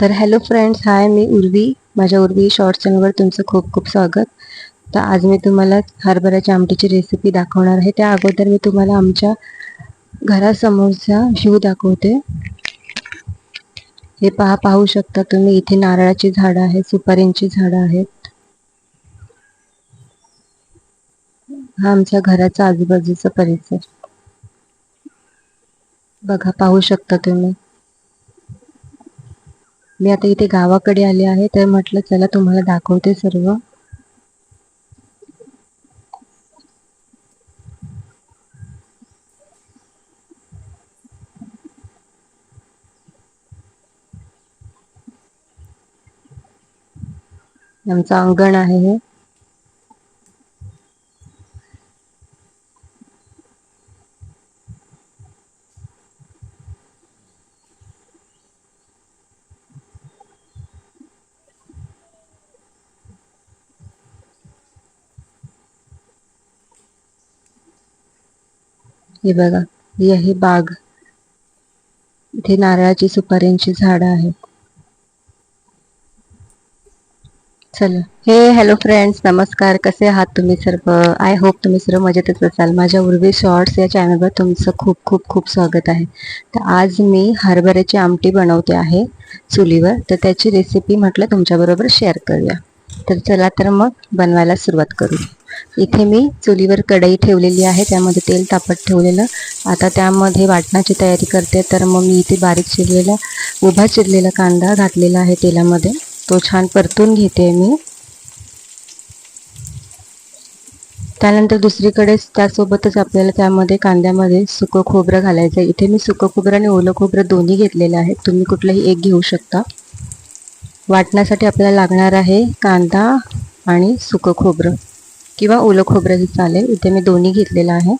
तर hello friends hi मी उर्वी. माझ्या उर्वी शॉर्ट चॅनलवर तुमचं खूप खूप स्वागत. तर आज मी तुम्हाला हरभऱ्याच्या आमटीची रेसिपी दाखवणार आहे. त्या अगोदर मी तुम्हाला आमच्या घरासमोरचा व्ह्यू दाखवते. हे पहा पाहू शकता तुम्ही इथे नारळाची झाडं आहेत सुपारींची झाडं आहेत. हा आमच्या घराचा आजूबाजूचा परिसर. बघा पाहू शकता तुम्ही. मी आता इथे गावाकडे आले आहे तर म्हटलं चला तुम्हाला दाखवते सर्व. आमचं अंगण आहे हे. हे बघा ही आहे बाग. इथे नारळाची सुपाऱ्यांची झाडं आहेत. चला. हे हॅलो फ्रेंड्स नमस्कार. कसे आहात तुम्ही सर्व? आय होप तुम्ही सर्व मजेतच असाल. माझ्या उर्वी शॉर्ट्स या चॅनलवर तुमचं खूप खूप खूप स्वागत आहे. तर आज मी हरभऱ्याची आमटी बनवते आहे चुलीवर. तर त्याची रेसिपी म्हटलं तुमच्याबरोबर शेअर करूया. तर चला तर मग बनवायला सुरुवात करू इथे मी चुलीवर कढई ठेवलेली आहे त्यामध्ये तेल तापत ठेवलेलं. आता त्यामध्ये वाटणाची तयारी करते तर मग मी इथे बारीक चिरलेला उभा चिरलेला कांदा घातलेला आहे तेलामध्ये. तो छान परतून घेते मी. त्यानंतर दुसरीकडे त्यासोबतच आपल्याला त्यामध्ये कांद्यामध्ये सुकं खोबरं घालायचं इथे मी सुकं खोबरं आणि ओलं खोबरं दोन्ही घेतलेलं आहे. तुम्ही कुठलंही एक घेऊ शकता. वाटण्यासाठी आपल्याला लागणार आहे कांदा आणि सुकं खोबरं. किंवा ओलं खोबरंही चालेल इथे मी दोन्ही घेतलेलं आहे.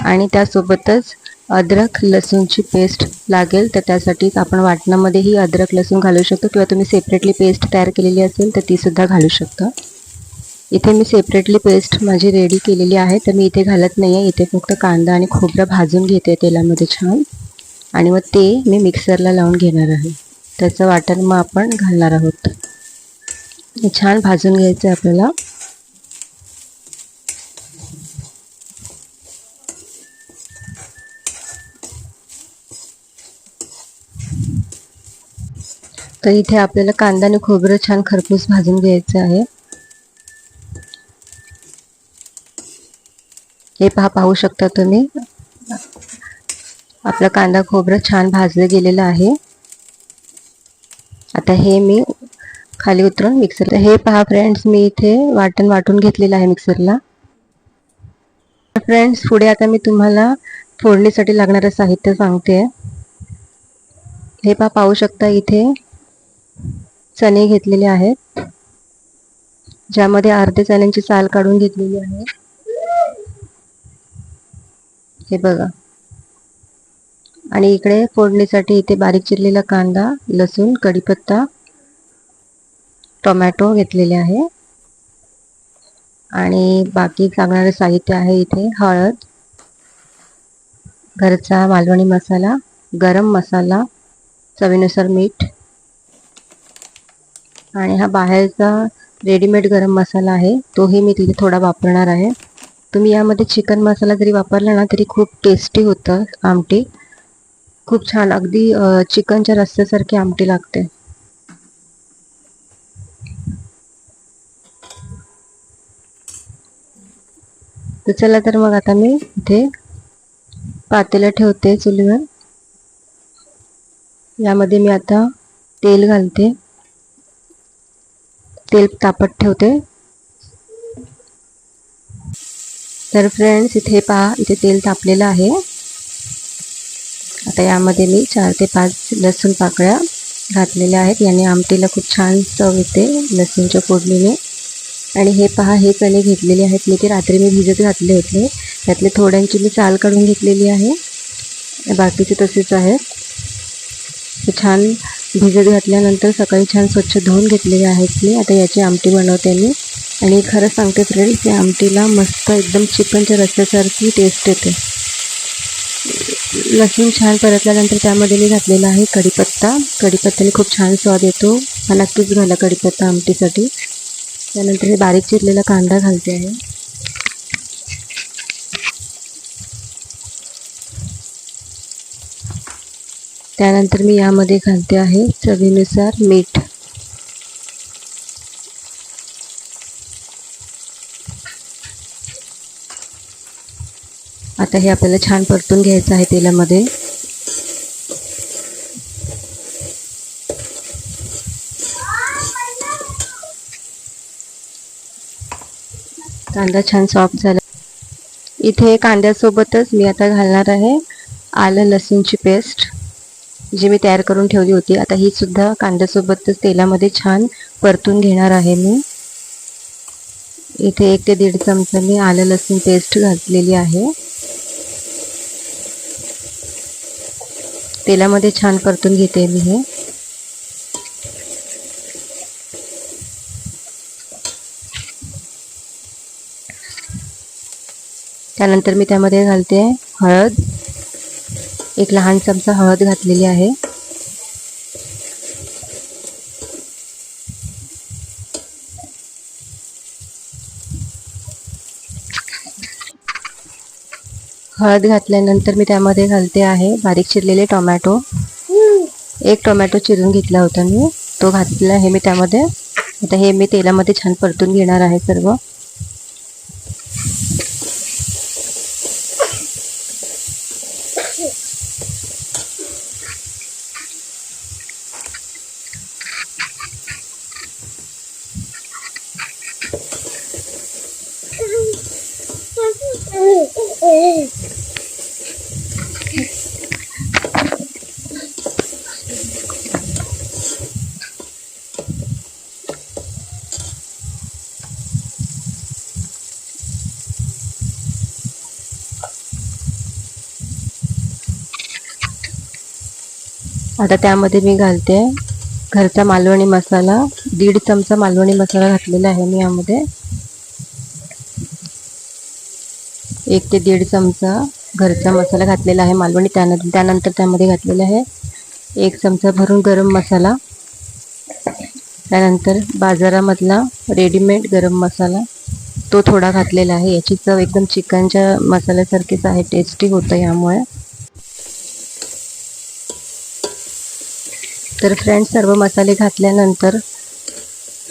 आणि त्यासोबतच अद्रक लसूणची पेस्ट लागेल तर त्यासाठी आपण वाटणामध्येही अद्रक लसूण घालू शकतो किंवा तुम्ही सेपरेटली पेस्ट तयार केलेली असेल तर तीसुद्धा घालू शकता. इथे मी सेपरेटली पेस्ट माझी रेडी केलेली आहे तर मी इथे घालत नाही आहे इथे फक्त कांदा आणि खोबरं भाजून घेते तेलामध्ये छान. आणि मग ते मी मिक्सरला लावून घेणार आहे. त्याचं वाटण मग आपण घालणार आहोत. छान भाजून घ्यायचं आहे आपल्याला. तर इथे आपल्याला कांदा आणि खोबरं छान खरपूस भाजून घ्यायचं आहे. हे पहा पाहू शकता तुम्ही. आपला कांदा खोबरं छान भाजलं गेलेलं आहे. आता हे मी खाली उतरून मिक्सर हे पहा फ्रेंड्स मी इथे वाटण वाटून घेतलेलं आहे मिक्सरला फ्रेंड्स पुढे आता मी तुम्हाला फोडणीसाठी लागणारं साहित्य सांगते. हे पहा पाहू शकता इथे. चणे घेतलेले आहेत. ज्यामध्ये अर्धे चण्यांची साल काढून घेतलेली आहे. हे बघा. आणि इकडे फोडणीसाठी इथे बारीक चिरलेला कांदा लसूण कढीपत्ता टोमॅटो घेतलेले आहे. आणि बाकी लागणारे साहित्य आहे इथे हळद घरचा मालवणी मसाला गरम मसाला चवीनुसार मीठ आणि हा बाहेरचा रेडीमेड गरम मसाला आहे. तोही मी तिथे थोडा वापरणार आहे. तुम्ही यामध्ये चिकन मसाला जरी वापरला ना तरी खूप टेस्टी होतं आमटी. खूप छान. अगदी चिकनच्या रस्त्यासारखी आमटी लागते. तर चला तर मग आता मी इथे पातेलं ठेवते चुलीवर. यामध्ये मी आता तेल घालते. तेल तापत ठेवते. तर फ्रेंड्स इथे पहा इथे तेल तापलेलं आहे. आता यामध्ये मी चार ते पाच लसूण पाकळ्या घातलेल्या आहेत. याने आमटीला खूप छान चव येते लसूणच्या फोडणीने. आणि हे पहा हे चणे घेतलेले आहेत. मी ते रात्री मी भिजत घातले होते. त्यातले थोड्यांची मी चाल काढून घेतलेली आहे. बाकीचे तसेच आहेत. छान भिजत घातल्यानंतर सकाळी छान स्वच्छ धुवून घेतलेले आहेत मी. आता याची आमटी बनवते मी. आणि खरं सांगते फ्रेंड्स या आमटीला मस्त एकदम चिकनच्या रस्त्यासारखी टेस्ट येते. लसूण छान परतल्यानंतर त्यामध्ये मी घातलेला आहे कढीपत्ता. कढीपत्त्याने खूप छान स्वाद येतो. हा नक्कीच घाला कढीपत्ता आमटीसाठी. त्यानंतर हे बारीक चिरलेला कांदा घालते आहे. त्यानंतर मी यामध्ये घालते आहे चवीनुसार मीठ. आता हे आपल्याला छान परतून घ्यायचं आहे तेलामध्ये. कांदा छान सॉफ्ट झाला. इथे कांद्यासोबतच मी आता घालणार आहे आलं लसूणची पेस्ट जी मी तयार करून ठेवली होती आता ही सुद्धा कांद्यासोबतच तेलामध्ये छान परतून घेणार आहे मी. इथे एक ते दीड चमचा मी आलं लसूण पेस्ट घातलेली आहे. तेलामध्ये छान परतून घेते मी हे. त्यानंतर मी त्यामध्ये घालते हळद. एक लहान चमचा हळद घातलेली आहे. हळद घातल्यानंतर मी त्यामध्ये घालते आहे बारीक चिरलेले टोमॅटो. एक टोमॅटो चिरून घेतला होता मी. तो घातलेला आहे मी त्यामध्ये. आता हे मी तेलामध्ये छान परतून घेणार आहे सर्व. आता त्यामध्ये मी घालते घरचा मालवणी मसाला दीड चमचा मालवणी मसाला घातलेला आहे मी यामध्ये. एक ते दीड चमचा घरचा मसाला घातलेला आहे मालवणी. त्यान त्यानंतर त्यामध्ये घातलेला आहे एक चमचा भरून गरम मसाला. त्यानंतर बाजारामधला रेडीमेड गरम मसाला. तो थोडा घातलेला आहे. याची चव एकदम चिकनच्या मसाल्यासारखीच आहे. टेस्टी होतं यामुळे. तर फ्रेंड्स सर्व मसाले घातल्यानंतर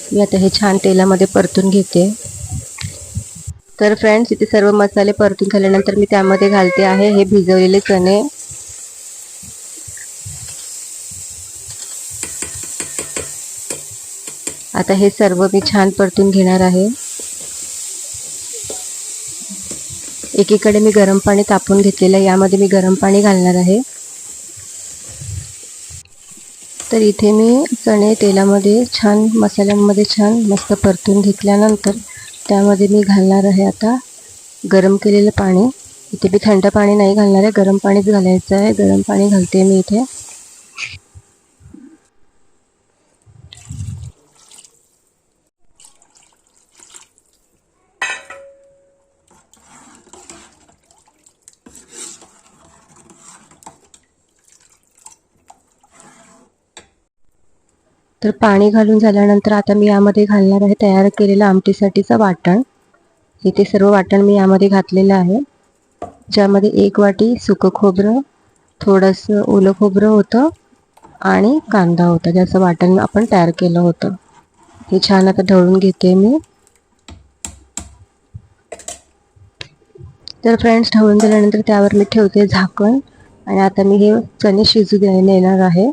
मी आता हे छान तेलामध्ये परतून घेते. तर फ्रेंड्स इथे सर्व मसाले परतून झाल्यानंतर मी त्यामध्ये घालते आहे हे भिजवलेले चणे. आता हे सर्व मी छान परतून घेणार आहे. एकीकडे मी गरम पाणी तापून घेतलेलं आहे यामध्ये मी गरम पाणी घालणार आहे. तर इथे मी चणे तेलामध्ये छान मसाल्यांमध्ये छान मस्त परतून घेतल्यानंतर त्यामध्ये मी घालणार आहे आता गरम केलेलं पाणी. इथे मी थंड पाणी नाही घालणार आहे. गरम पाणीच घालायचं आहे. गरम पाणी घालते मी इथे. तर पाणी घालून झाल्यानंतर आता मी यामध्ये घालणार आहे तयार केलेलं आमटीसाठीचं वाटण. इथे सर्व वाटण मी यामध्ये घातलेलं आहे. ज्यामध्ये एक वाटी सुकं खोबरं थोडंसं ओलं खोबरं होतं आणि कांदा होता. ज्याचं वाटण आपण तयार केलं होतं. हे छान आता ढवळून घेते मी. तर फ्रेंड्स ढवळून दिल्यानंतर त्यावर मी ठेवते झाकण. आणि आता मी हे चणे शिजू द्यायला येणार आहे.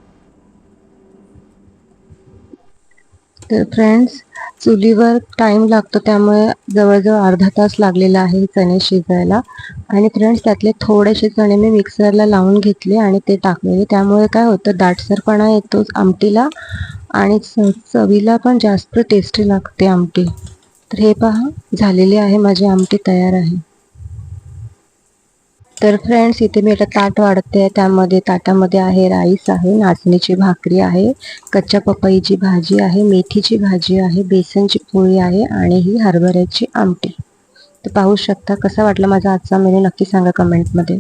तर फ्रेंड्स चुलीवर टाईम लागतो त्यामुळे जवळजवळ अर्धा तास लागलेला आहे चणे शिजायला. आणि फ्रेंड्स त्यातले थोडेसे चणे मी मिक्सरला लावून घेतले आणि ते टाकलेले. त्यामुळे काय होतं दाटसरपणा येतो आमटीला आणि चवीला पण जास्त टेस्टी लागते आमटी. तर हे पहा झालेली आहे माझी आमटी तयार आहे. तर फ्रेंड्स इथे मी आता ताट वाढते त्यामध्ये ताटामध्ये आहे राईस आहे नाचणीची भाकरी आहे कच्च्या पपईची भाजी आहे मेथीची भाजी आहे बेसनची पोळी आहे आणि ही हरभऱ्याची आमटी. तर पाहू शकता कसा वाटला माझा आजचा मेनू नक्की सांगा कमेंटमध्ये